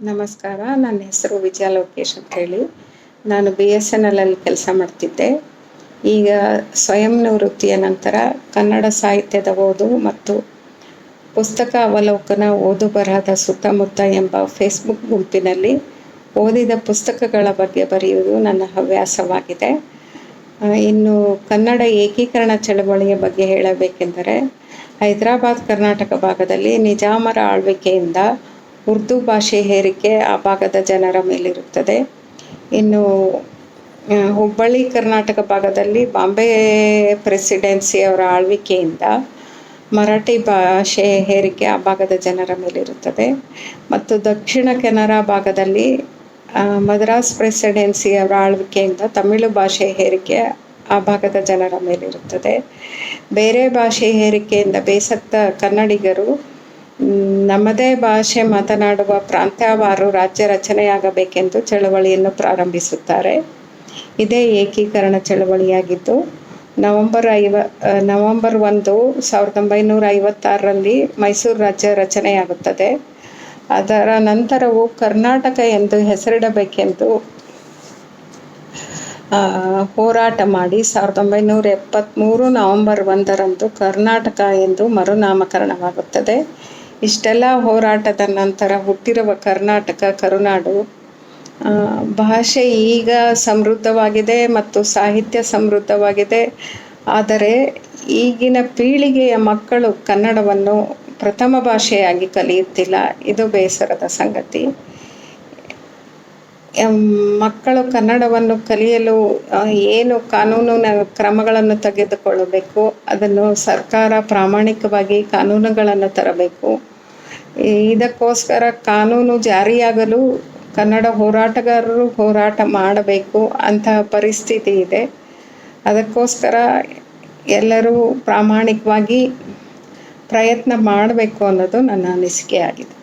ನಮಸ್ಕಾರ, ನನ್ನ ಹೆಸರು ವಿಜಯ ಲೋಕೇಶ್ ಅಂತ ಹೇಳಿ. ನಾನು ಬಿ ಎಸ್ ಎನ್ ಎಲ್ ಅಲ್ಲಿ ಕೆಲಸ ಮಾಡ್ತಿದ್ದೆ. ಈಗ ಸ್ವಯಂ ನಿವೃತ್ತಿಯ ನಂತರ ಕನ್ನಡ ಸಾಹಿತ್ಯದ ಓದು ಮತ್ತು ಪುಸ್ತಕ ಅವಲೋಕನ ಓದು ಬರಹದ ಸುತ್ತಮುತ್ತ ಎಂಬ ಫೇಸ್ಬುಕ್ ಗುಂಪಿನಲ್ಲಿ ಓದಿದ ಪುಸ್ತಕಗಳ ಬಗ್ಗೆ ಬರೆಯುವುದು ನನ್ನ ಹವ್ಯಾಸವಾಗಿದೆ. ಇನ್ನು ಕನ್ನಡ ಏಕೀಕರಣ ಚಳವಳಿಯ ಬಗ್ಗೆ ಹೇಳಬೇಕೆಂದರೆ, ಹೈದರಾಬಾದ್ ಕರ್ನಾಟಕ ಭಾಗದಲ್ಲಿ ನಿಜಾಮರ ಆಳ್ವಿಕೆಯಿಂದ ಉರ್ದು ಭಾಷೆ ಹೇರಿಕೆ ಆ ಭಾಗದ ಜನರ ಮೇಲಿರುತ್ತದೆ. ಇನ್ನು ಹುಬ್ಬಳ್ಳಿ, ಕರ್ನಾಟಕ ಭಾಗದಲ್ಲಿ ಬಾಂಬೆ ಪ್ರೆಸಿಡೆನ್ಸಿ ಅವರ ಆಳ್ವಿಕೆಯಿಂದ ಮರಾಠಿ ಭಾಷೆ ಹೇರಿಕೆ ಆ ಭಾಗದ ಜನರ ಮೇಲಿರುತ್ತದೆ. ಮತ್ತು ದಕ್ಷಿಣ ಕೆನರಾ ಭಾಗದಲ್ಲಿ ಮದ್ರಾಸ್ ಪ್ರೆಸಿಡೆನ್ಸಿ ಅವರ ಆಳ್ವಿಕೆಯಿಂದ ತಮಿಳು ಭಾಷೆ ಹೇರಿಕೆ ಆ ಭಾಗದ ಜನರ ಮೇಲಿರುತ್ತದೆ. ಬೇರೆ ಭಾಷೆ ಹೇರಿಕೆಯಿಂದ ಬೇಸತ್ತ ಕನ್ನಡಿಗರು ನಮ್ಮದೇ ಭಾಷೆ ಮಾತನಾಡುವ ಪ್ರಾಂತ್ಯವಾರು ರಾಜ್ಯ ರಚನೆಯಾಗಬೇಕೆಂದು ಚಳವಳಿಯನ್ನು ಪ್ರಾರಂಭಿಸುತ್ತಾರೆ. ಇದೇ ಏಕೀಕರಣ ಚಳವಳಿಯಾಗಿದ್ದು, ನವೆಂಬರ್ ಐವ ನವೆಂಬರ್ ಒಂದು ಸಾವಿರದ ಒಂಬೈನೂರ ಐವತ್ತಾರರಲ್ಲಿ ಮೈಸೂರು ರಾಜ್ಯ ರಚನೆಯಾಗುತ್ತದೆ. ಅದರ ನಂತರವು ಕರ್ನಾಟಕ ಎಂದು ಹೆಸರಿಡಬೇಕೆಂದು ಹೋರಾಟ ಮಾಡಿ ಸಾವಿರದ ಒಂಬೈನೂರ ಎಪ್ಪತ್ತ್ಮೂರು ನವೆಂಬರ್ ಒಂದರಂದು ಕರ್ನಾಟಕ ಎಂದು ಮರುನಾಮಕರಣವಾಗುತ್ತದೆ. ಇಷ್ಟೆಲ್ಲ ಹೋರಾಟದ ನಂತರ ಹುಟ್ಟಿರುವ ಕರ್ನಾಟಕ, ಕರುನಾಡು ಭಾಷೆ ಈಗ ಸಮೃದ್ಧವಾಗಿದೆ ಮತ್ತು ಸಾಹಿತ್ಯ ಸಮೃದ್ಧವಾಗಿದೆ. ಆದರೆ ಈಗಿನ ಪೀಳಿಗೆಯ ಮಕ್ಕಳು ಕನ್ನಡವನ್ನು ಪ್ರಥಮ ಭಾಷೆಯಾಗಿ ಕಲಿಯುತ್ತಿಲ್ಲ. ಇದು ಬೇಸರದ ಸಂಗತಿ. ಮಕ್ಕಳು ಕನ್ನಡವನ್ನು ಕಲಿಯಲು ಏನು ಕಾನೂನು ಕ್ರಮಗಳನ್ನು ತೆಗೆದುಕೊಳ್ಳಬೇಕು, ಅದನ್ನು ಸರ್ಕಾರ ಪ್ರಾಮಾಣಿಕವಾಗಿ ಕಾನೂನುಗಳನ್ನು ತರಬೇಕು. ಇದಕ್ಕೋಸ್ಕರ ಕಾನೂನು ಜಾರಿಯಾಗಲು ಕನ್ನಡ ಹೋರಾಟಗಾರರು ಹೋರಾಟ ಮಾಡಬೇಕು ಅಂತಹ ಪರಿಸ್ಥಿತಿ ಇದೆ. ಅದಕ್ಕೋಸ್ಕರ ಎಲ್ಲರೂ ಪ್ರಾಮಾಣಿಕವಾಗಿ ಪ್ರಯತ್ನ ಮಾಡಬೇಕು ಅನ್ನೋದು ನನ್ನ ಅನಿಸಿಕೆ ಆಗಿದೆ.